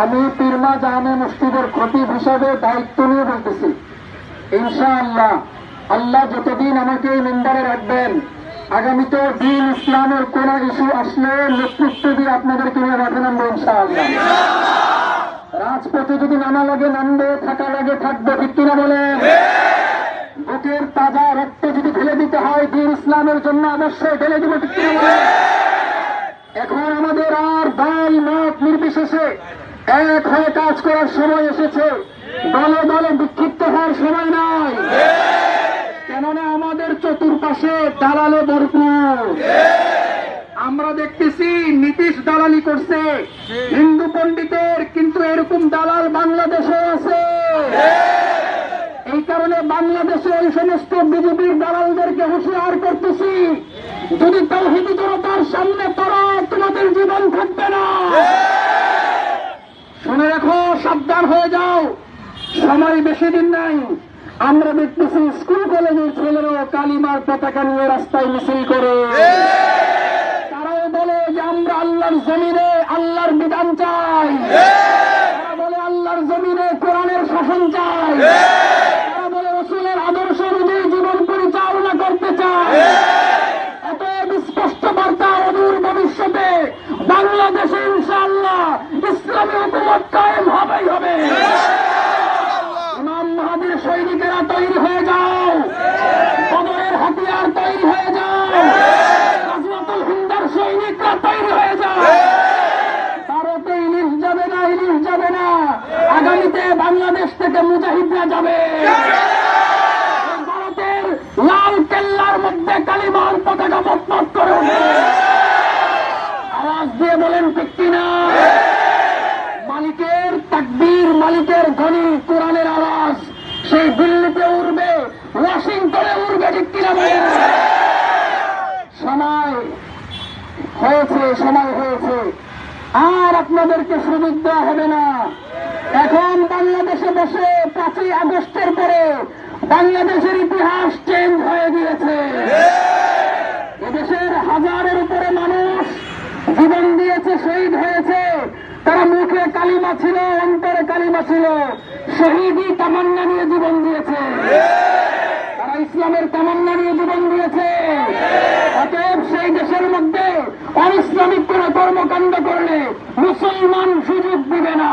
আমি পীরমা জাহানে মসজিদের খতিব হিসাবে দায়িত্ব নিয়ে বলতেছি। ইনশাআল্লাহ, আল্লাহ যতদিন আমাকে এই মেম্বারে রাখবেন, আগামীতে দিন ইসলামের কোন ইস্যু আসলে নেতৃত্ব দিয়ে আপনাদেরকে নিয়ে মাঠে নামবো ইনশাআল্লাহ। রাজপথে যদি নামা লাগে নামবে, থাকা লাগে থাকবে, ঠিক কিনা বলেন? বুকের তাজা রক্ত যদি ঢেলে দিতে হয়, দিন ইসলামের জন্য অবশ্যই ঢেলে দিব, ঠিক কিনা বলেন? এখন আমাদের আর দল মত নির্বিশেষে এক হয়ে কাজ করার সময় এসেছে। দলে দলে বিক্ষিপ্ত হওয়ার সময় নয় কেননা আমাদের চতুর্পাশে দালালে ভরপুর। আমরা দেখতেছি নীতিশ দালালি করছে। হিন্দু পণ্ডিতের কিন্তু এরকম দালাল বাংলাদেশে আছে। এই কারণে বাংলাদেশে ওই সমস্ত বিজেপির দালালদেরকে হুঁশিয়ার করতেছি। যদি তৌহিদি জনতার সামনে তারা তোমাদের জীবন থাকবে না শুনে রাখো সাবধান হয়ে যাও সময় বেশি দিন নাই। আমরা দেখতেছি স্কুল কলেজের ছেলেরাও কালিমার পতাকা নিয়ে রাস্তায় মিছিল করে। তারাও বলে যে আমরা আল্লাহর জমিনে আল্লাহর বিধান চাই। তারা বলে আল্লাহর জমিনে কোরআনের শাসন চাই। তারা বলে রসুলের আদর্শ অনুযায়ী জীবন পরিচালনা করতে চায় অতএব স্পষ্ট বার্তা অদূর ভবিষ্যতে বাংলাদেশে ইনশাআল্লাহ ইসলামী হুকুমত সৈনিকেরা তৈরি হয়ে যাও। বদরের হাতিয়ার তৈরি হয়ে যাও। রাজনাতুল হিন্দার সৈনিকরা তৈরি হয়ে যাও। ভারতে ইলিশ যাবে না, ইলিশ যাবে না। আগামীতে বাংলাদেশ থেকে মুজাহিদরা যাবে। ভারতের লাল কেল্লার মধ্যে কালিমার পতাকা মতমত করে আওয়াজ দিয়ে বলেন ঠিক কিনা? মালিকের তাকবীর, মালিকের ধ্বনি কোরআনের আওয়াজ সেই দিল্লিতে উঠবে ওয়াশিংটনে উঠবে ঠিক কিনা বলেন সময় হয়েছে, সময় হয়েছে। আর আপনাদেরকে সুযোগ দেওয়া হবে না। এখন বাংলাদেশে বসে পাঁচই আগস্টের পরে বাংলাদেশের ইতিহাস চেঞ্জ হয়ে গিয়েছে। এদেশের হাজারের উপরে মানুষ জীবন দিয়েছে, শহীদ হয়েছে। তারা মুখে কালিমা ছিল, অন্তরে কালিমা ছিল। শহীদই তামান্না নিয়ে জীবন দিয়েছে। তারা ইসলামের তামান্না নিয়ে জীবন দিয়েছে অতএব সেই দেশের মধ্যে অনিসলামিক কোন কর্মকাণ্ড করলে মুসলমান সুযোগ দিবে না।